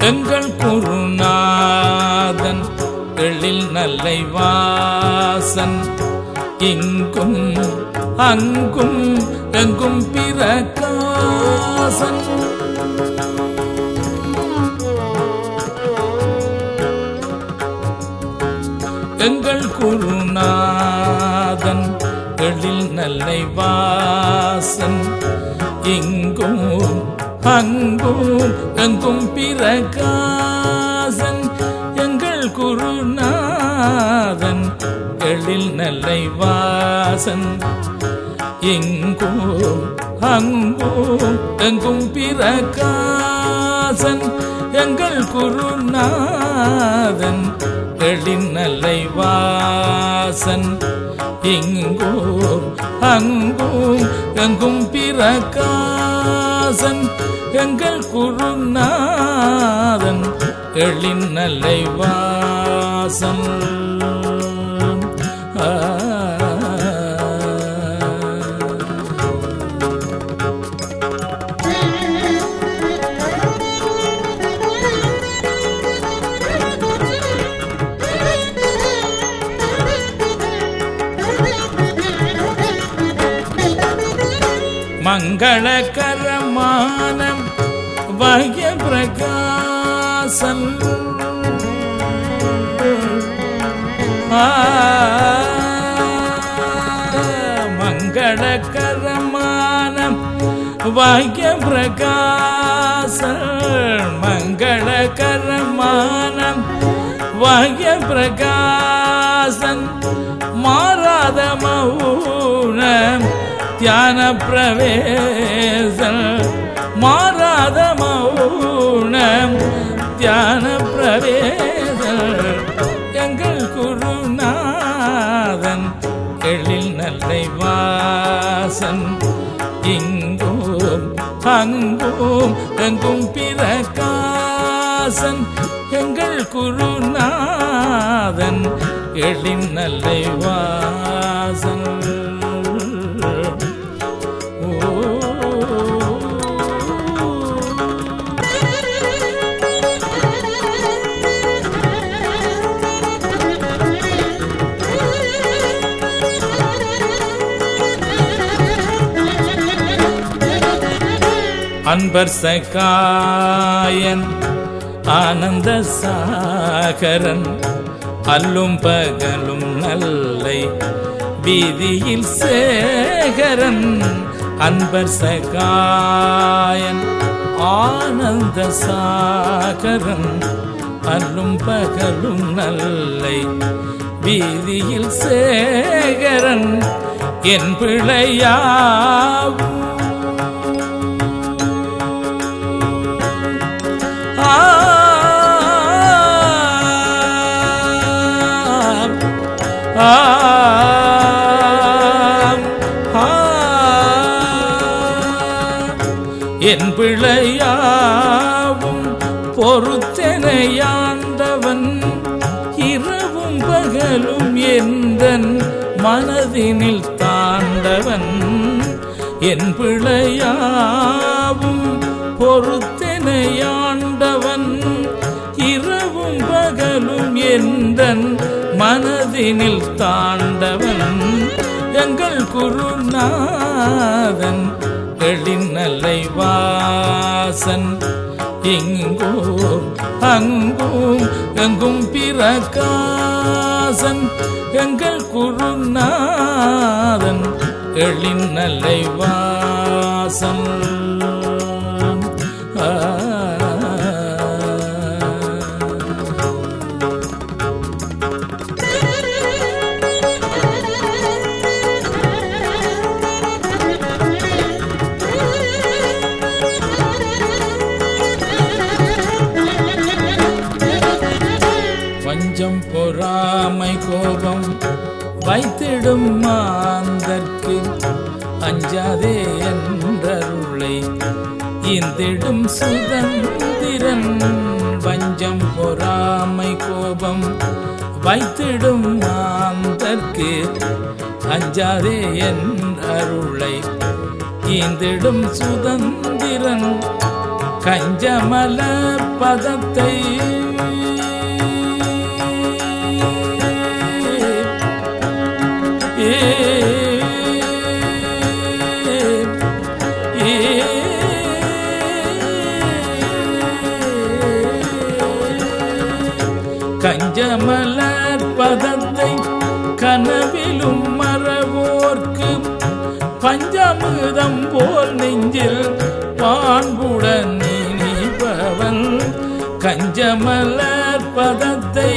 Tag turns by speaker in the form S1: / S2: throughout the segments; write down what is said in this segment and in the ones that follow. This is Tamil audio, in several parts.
S1: எங்கள் குருநாதன் எழில் நல்லை வாசன் இங்கும் அங்கும் எங்கும் பிற எங்கள் குருநாதன் எழில் நல்லை வாசன். இங்கும் அங்கும் எங்கும் பிரகாசன். எங்கள் குருநாதன் எழில் நல்லை வாசன். எங்கும் அங்கும் எங்கும் பிரகாசன். எங்கள் குருநாதன் மக்களின் நல்லை வாசன் எங்கும் அங்கும் எங்கும் பிரகாசன். எங்கள் குருநாதன் எழின் நல்லை வாசன் மங்களகரமான வய பிரகாசன் ஆ, மங்களகரமான வய பிரகாசன் மங்களகரமான வய பிரகாசன் மாறாத மௌனம் தியான பிரவேசம் மாறாத மௌனம் தியான பிரவேசம் எங்கள் குருநாதன் எழில் நல்லை வாசன் இங்கும் அங்கும் எங்கும் பிரகாசன் எங்கள் குருநாதன் எழில் நல்லை வாசன். அன்பர் சகாயன் ஆனந்த சாகரன் அல்லும் பகலும் நல்லை வீதியில் சேகரன் அன்பர் சகாயன் ஆனந்த சாகரன் அல்லும் பகலும் நல்லை வீதியில் சேகரன். என் பிழையாவும் என் பிழையாவும் பொறுத்தனையாண்டவன் இரவும் பகலும் எந்தன் மனதினில் தாண்டவன் என் பிழையாவும் பொறுத்தனையான் மணலும் எந்தன் மனதினில் தாண்டவன் எங்கள் குருநாதன் எழிநல்லை வாசன். இங்கும் அங்கும் எங்கும் பிரகாசன். எங்கள் குருநாதன் எழிநல்லை வாசன். நெஞ்சம் பொறாமை கோபம் வைத்திடும் மாந்தற்கு அஞ்சாதே என்றருளை. இந்திடும் சுதந்திரன் வஞ்சம் பொறாமை கோபம் வைத்திடும் மாந்தற்கு அஞ்சாதே என்றருளை. ஈந்திடும் சுதந்திரன் கஞ்சமல பதத்தை கஞ்சமலர் பதத்தை கனவிலும் மறவோர்க்கு பஞ்சமுதம் போல் நெஞ்சில் பான்புடன் நினைப்பவன் கஞ்சமலர் பதத்தை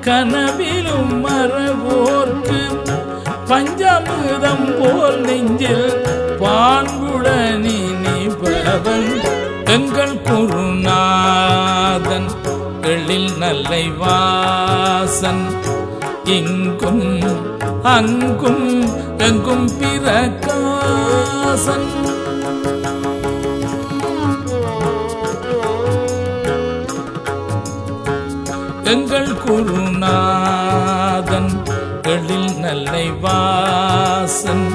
S1: கனவிலும் மறவோர்க்கு பஞ்சமுதம் போல் நெஞ்சில் பான்புடன் நினைப்பவன் எங்கள் குருநாதன் எழில் நல்லை வாசன். இங்கும் அங்கும் எங்கும் பிரகாசன். எங்கள் குருநாதன் எழில் நல்லை வாசன்.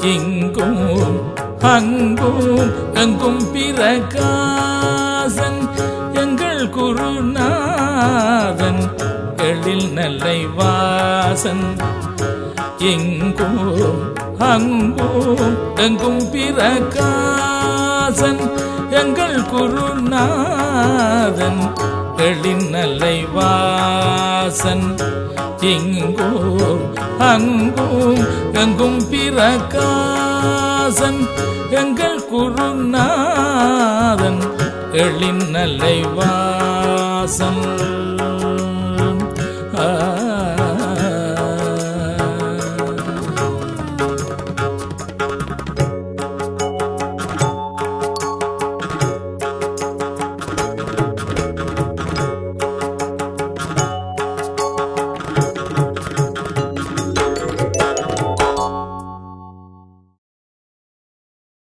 S1: இங்கும் அங்கும் எங்கும் பிரகாசன். குருநாதன் எழில் நல்லை வாசன். எங்கும் அங்கும் எங்கும் பிரகாசன். எங்கள் குருநாதன் எழில் நல்லை வாசன். எங்கும் அங்கும் எங்கும் பிரகாசன். எங்கள் குருநாதன் எழின் நல்லை வாசம்.